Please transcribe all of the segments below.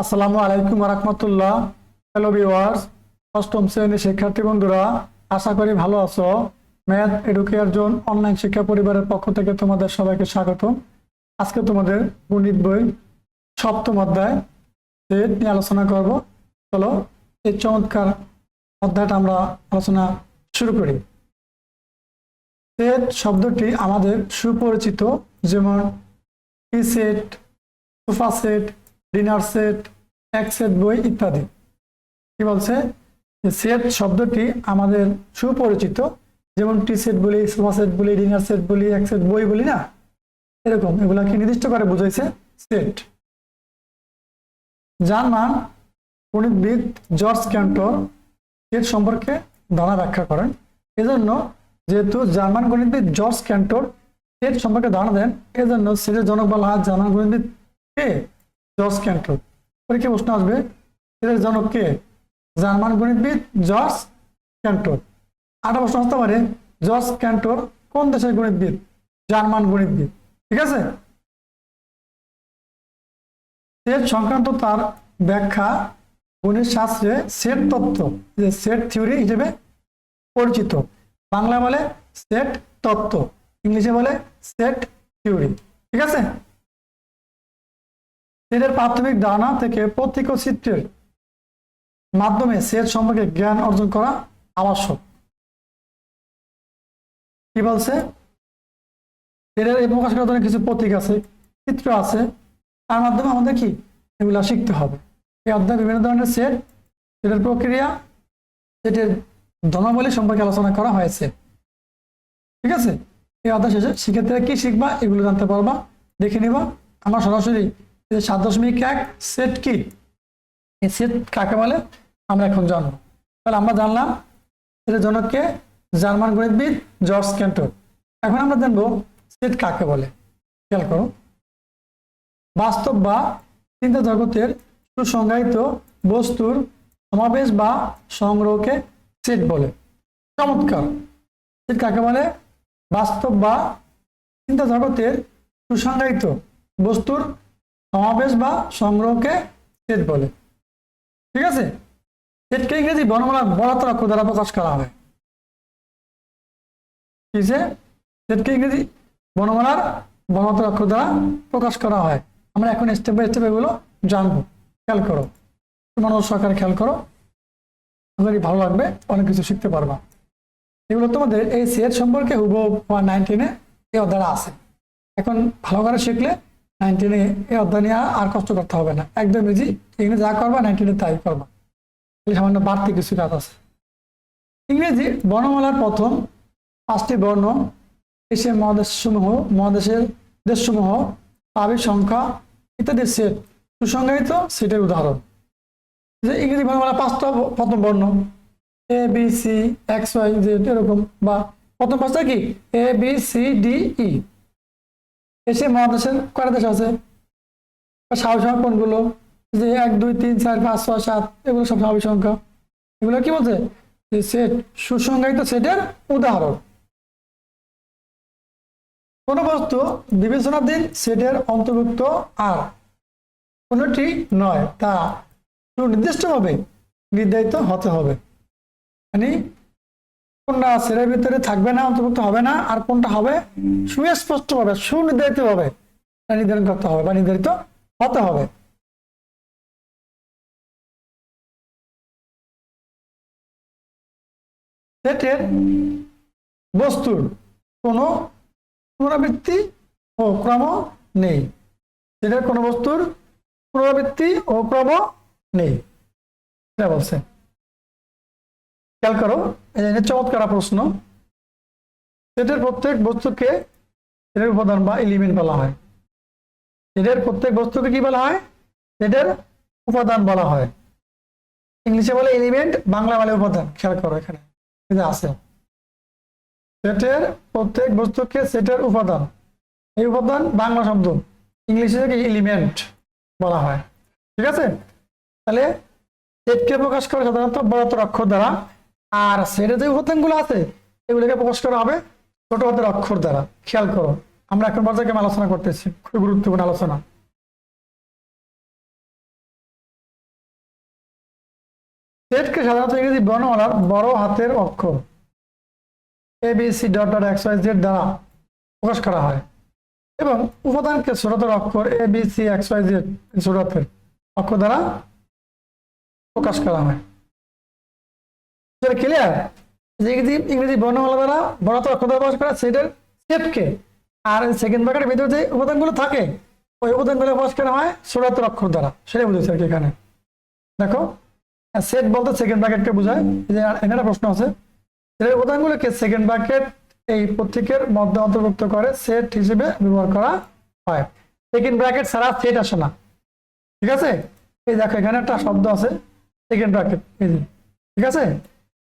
আসসালামু আলাইকুম রহমতুল্লাহ hello viewers অষ্টম শ্রেণির শিক্ষার্থী বন্ধুরা, আশা করি ভালো আছো। ম্যাথ এডুকেয়ার জোন অনলাইন শিক্ষা পরিবারের পক্ষ থেকে তোমাদের সবাইকে স্বাগত আজকে তোমাদের গণিত বই সপ্তম অধ্যায় সেট নিয়ে আলোচনা করব। চলো, এই চমৎকার অধ্যায়টা আমরা আলোচনা শুরু করি। সেট শব্দটি আমাদের সুপরিচিত, যেমন tea set sofa set dinner set এক সেট বই ইত্যাদি। কি বলছে? সেট শব্দটি আমাদের সুপরিচিত। যেমন টি সেট বলি সোফা সেট বলি ডিনার সেট বলি, এক সেট বই বলি না? এরকম এগুলাকে নির্দিষ্ট করে বুঝাইছে? সেট যার নাম গণিতবিদ জর্জ ক্যান্টর। সেট সম্পর্কে ধারণা ব্যাখ্যা করেন। এজন্য যেহেতু জার্মান গণিতবিদ জর্জ ক্যান্টর সেট সম্পর্কে ধারণা দেন, এজন্য সেটের জনক বলা হয় জার্মান গণিতবিদ কে জর্জ ক্যান্টর পরীক্ষা প্রশ্ন আসবে সেটের জনক কে? জার্মান গণিতবিদ জর্জ ক্যান্টর আটা প্রশ্ন আসতে পারে, জর্জ ক্যান্টর কোন দেশের গণিতবিদ? জার্মান গণিতবিদ। ঠিক আছে? সেট সংক্রান্ত তার ব্যাখ্যা গণিত শাস্ত্রে সেট তত্ত্ব, যে সেট থিওরি হিসেবে পরিচিত। বাংলা বলে সেট তত্ত্ব, ইংলিশে বলে সেট থিওরি। ঠিক আছে? সেটের প্রাথমিক ধারণা থেকে প্রত্যেক চিত্রের মাধ্যমে সেট সম্পর্কে জ্ঞান অর্জন করা আবশ্যক। কি বলছে? সেটের এই প্রকাশ করার কিছু প্রতীক আছে, চিত্র আছে। তার মাধ্যমে আমাদের কি? এগুলা শিখতে হবে। এই অধ্যায় বিভিন্ন ধরনের সেট সেটের প্রক্রিয়া সেটের ধনাবলী সম্পর্কে আলোচনা করা হয়েছে। ঠিক আছে? এই অধ্যায় শেষে শিক্ষার্থীরা কি শিখবা, এগুলো জানতে পারবা, দেখে নিবা। আমরা সরাসরি সাত দশমিক এক সেট কি? এই সেট কাকে বলে? আমরা এখন জানব। তাহলে আমরা জানলাম সেটের জনককে জার্মান গণিতবিদ জর্জ ক্যান্টর এখন আমরা জানব সেট কাকে বলে? খেয়াল করো। বাস্তব বা চিন্তা জগতের সুসংজ্ঞায়িত বস্তুর সমাবেশ বা সংগ্রহকে সেট বলে। চমৎকার। সেট কাকে বলে? বাস্তব বা চিন্তা জগতের সুসংজ্ঞায়িত বস্তুর সমাবেশ বা সংগ্রহকে সেট বলে। ঠিক আছে? সেটকে ইংরেজি বর্ণমালার বরাতর অক্ষর দ্বারা প্রকাশ করা হয়। কিসে সেটকে ইংরেজি বর্ণমালার বর্ণমাত্র অক্ষর দ্বারা প্রকাশ করা হয়। আমরা এখন স্টেপ বাই স্টেপ এগুলো জানব। খেয়াল করো। মানুষ সহকারে খেয়াল করো। তোমাদের ভালো লাগবে, অনেক কিছু শিখতে পারবা। এগুলো তোমাদের এই সেট সম্পর্কে হুব নাইনটিনে এ অধ্যায়টা আছে। এখন ভালো করে শিখলে নাইনটিনে এই অধ্যায় নিয়ে আর কষ্ট করতে হবে না। একদম ইজি এখানে যা করবা নাইনটিনে তাই করবা। সামান্য বাড়তি কিছু কাজ আছে। ইংরেজি বর্ণমালার প্রথম পাঁচটি বর্ণ এশিয়া মহাদেশসমূহ, মহাদেশের দেশসমূহ, আবির সংখ্যা ইত্যাদি সেট সুসংজ্ঞায়িত সেটের উদাহরণ। যে ইংরেজি বর্ণমালা পাঁচটা প্রথম বর্ণ, A, B, C, X, Y, Z এরকম বা প্রথম পাঁচটা কি? A, B, C, D, E. এসে মহাদেশের কয়টা দেশ আছে স্বাভাবিক কোনগুলো? যে এক, দুই, তিন, চার, পাঁচ, ছয়, সাত, এগুলো সব স্বাভাবিক সংখ্যা। এগুলো কি বলছে? যে সেট সুসংজ্ঞায়িত সেটের উদাহরণ। কোন বস্তু বিবেচনাধীন সেটের অন্তর্ভুক্ত আর কোনটি নয়, তা সুনির্দিষ্টভাবে নির্ধারিত হতে হবে। মানে কোনটা সেটের ভিতরে থাকবে না, অন্তর্ভুক্ত হবে না, আর কোনটা হবে? সুস্পষ্টভাবে সুনির্ধারিতভাবে তা নির্ধারণ করতে হবে বা নির্ধারিত হতে হবে। সেটের বস্তুর কোনো পুনরাবৃত্তি ও ক্রম নেই। সেটার কোনো বস্তুর পুনরাবৃত্তি ও ক্রম নেই। বলছে। খেয়াল করো। চমৎকার প্রশ্ন। সেটের প্রত্যেক বস্তুকে এটার উপাদান বা এলিমেন্ট বলা হয়। এদের প্রত্যেক বস্তুকে কি বলা হয়? সেটের উপাদান বলা হয়। ইংলিশে বলে এলিমেন্ট বাংলা বলে উপাদান। খেয়াল করো এখানে। আছে। সেটের প্রত্যেক বস্তুকে সেটের উপাদান। এই উপাদান বাংলা শব্দ। ইংলিশে এলিমেন্ট বলা হয়। ঠিক আছে? তাহলে সেটকে প্রকাশ করে সাধারণত বড়তর অক্ষর দ্বারা আর সেটের যে উপাদানগুলো আছে, এগুলোকে প্রকাশ করা হবে। ছোট হাতের অক্ষর দ্বারা, খেয়াল করো। আমরা এখন পর্যায়ে আলোচনা করতেছি খুব গুরুত্বপূর্ণ আলোচনা। সেটকে সাধারণত ইংরেজি বর্ণমালার বড় হাতের অক্ষর। A B C dot dot X Y Z দ্বারা প্রকাশ করা হয়। এবং উপাদানকে ছোটতর অক্ষর A B C X Y Z ছোট অক্ষর দ্বারা প্রকাশ করা হয়। ক্লিয়ার ইংরেজি ইংরেজি বর্ণমালা দ্বারা বড়তর অক্ষর প্রকাশ করা আর সেকেন্ড ব্র্যাকেটের ভিতরে যে উপাদানগুলো থাকে, ওই উপাদানগুলো প্রকাশ করা হয় অক্ষর দ্বারা সেটাই বুঝেছি আর কি এখানে। দেখো সেট বলতে সেকেন্ড বোঝায়। যে প্রশ্ন আছে। উপাদানগুলোকে সেকেন্ড এই প্রত্যেকের মধ্যে অন্তর্ভুক্ত করে সেট হিসেবে ব্যবহার করা হয়। সেকেন্ড ব্র্যাকেট ছাড়া সেট আসে না। ঠিক আছে? এই দেখো, এখানে একটা শব্দ আছে। সেকেন্ড ব্র্যাকেট এই ঠিক আছে?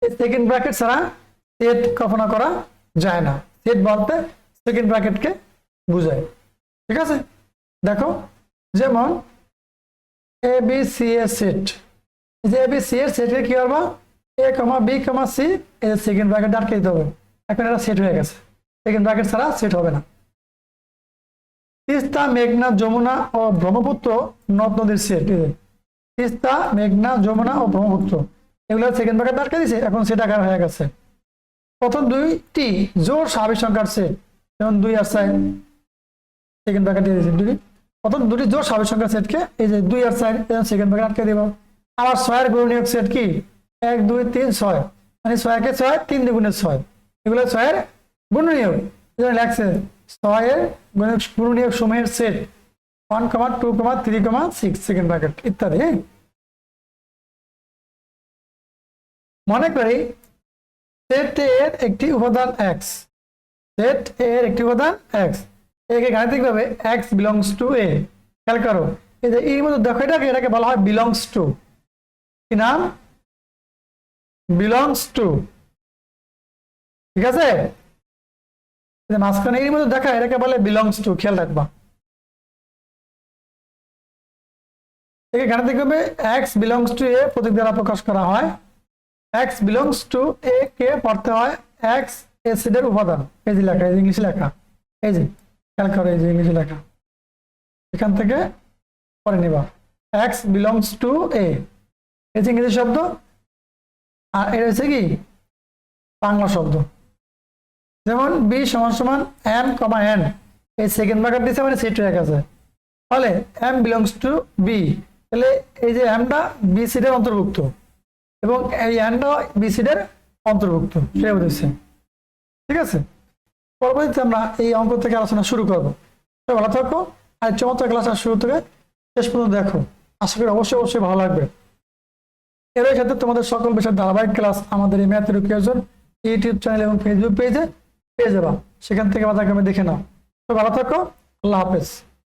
সেকেন্ড ব্র্যাকেট ছাড়া সেট কল্পনা করা যায় না। সেট বলতে সেকেন্ড ব্র্যাকেটকে বোঝায়। ঠিক আছে? দেখো, যেমন A B C A set যে এ বি সি এর সেটে কি করব? A comma B comma C এই সেকেন্ড ব্র্যাকেট আটকে দিতে হবে। এখন এটা সেট হয়ে গেছে। সেকেন্ড ব্র্যাকেট ছাড়া সেট হবে না। তিস্তা, মেঘনা, যমুনা ও ব্রহ্মপুত্র নদ নদীর সেট তিস্তা, মেঘনা, যমুনা ও ব্রহ্মপুত্র। এগুলো সেকেন্ড ব্র্যাকেট আটকে দিছে, এখন সেট আকার হয়ে গেছে। প্রথম দুইটি জোর স্বাভাবিক সংখ্যার সেট যেমন দুই আর চার। সেকেন্ড ব্র্যাকেট দিয়ে দিয়েছে দুই প্রথম দুটি জোর স্বাভাবিক সংখ্যার সেটকে এই যে দুই আর চার সেকেন্ড ব্র্যাকেট আটকে দেব। আবার ছয়ের গুণনীয়ক সেট কি? এক, দুই, তিন, ছয়। মানে ছয়কে ছয়, তিন দ্বিগুণের ছয়। এগুলো ছয়ের এজন্য লেখছে ছয়ের গুণনীয়ক গুণনীয়ক সময়ের set one comma two comma three comma six second bracket ইত্যাদি হ্যাঁ? মনে করি সেট এর একটি উপাদান এক্স সেট এর একটি উপাদান এক্স একে গাণিতিকভাবে এক্স বিলংস টু এ খেয়াল করো, এই যে এর মধ্যে দেখো, এটাকে এটাকে বলা হয় বিলংস টু কি নাম? বিলংস টু ঠিক আছে? মাঝখানে এর মধ্যে দেখা, এটাকে বলে বিলংস টু খেয়াল রাখবা। গাণিতিকভাবে এক্স বিলংস টু এ প্রতীক দ্বারা প্রকাশ করা হয়। এক্স বিলংস টু এ কে পড়তে হয় এক্স এসিডের উপাদান। এই যে লেখা, এই যে ইংলিশে লেখা। এই যে, খেয়াল করো এই যে ইংলিশে লেখা। এখান থেকে পরে নিবা। এক্স বিলংস টু এ এই যে ইংরেজি শব্দ। আর এটা হচ্ছে কি? বাংলা শব্দ। যেমন বি সমান সমান এম কমা এন এই সেকেন্ড ব্র্যাকেট দিচ্ছে মানে সেট হয়ে গেছে। তাহলে এম বিলংস টু বি তাহলে এই যে এমটা বি সিটের অন্তর্ভুক্ত। এবং এই এনটা বি সিটের অন্তর্ভুক্ত সে বুঝেছে ঠিক আছে? পরবর্তীতে আমরা এই অঙ্ক থেকে আলোচনা শুরু করব। ভালো থাকো, আর চমৎকার ক্লাস শুরু থেকে শেষ পর্যন্ত দেখো। আশা করি অবশ্যই অবশ্যই ভালো লাগবে। এর সাথে তোমাদের সকল বিষয়ের ধারাবাহিক ক্লাস আমাদের এই ম্যাথের এডুকেশন ইউটিউব চ্যানেল এবং ফেসবুক পেজে পেয়ে যাবা। সেখান থেকে আমাদেরকে আমি দেখে নাও। তো ভালো থাকো, আল্লাহ হাফেজ।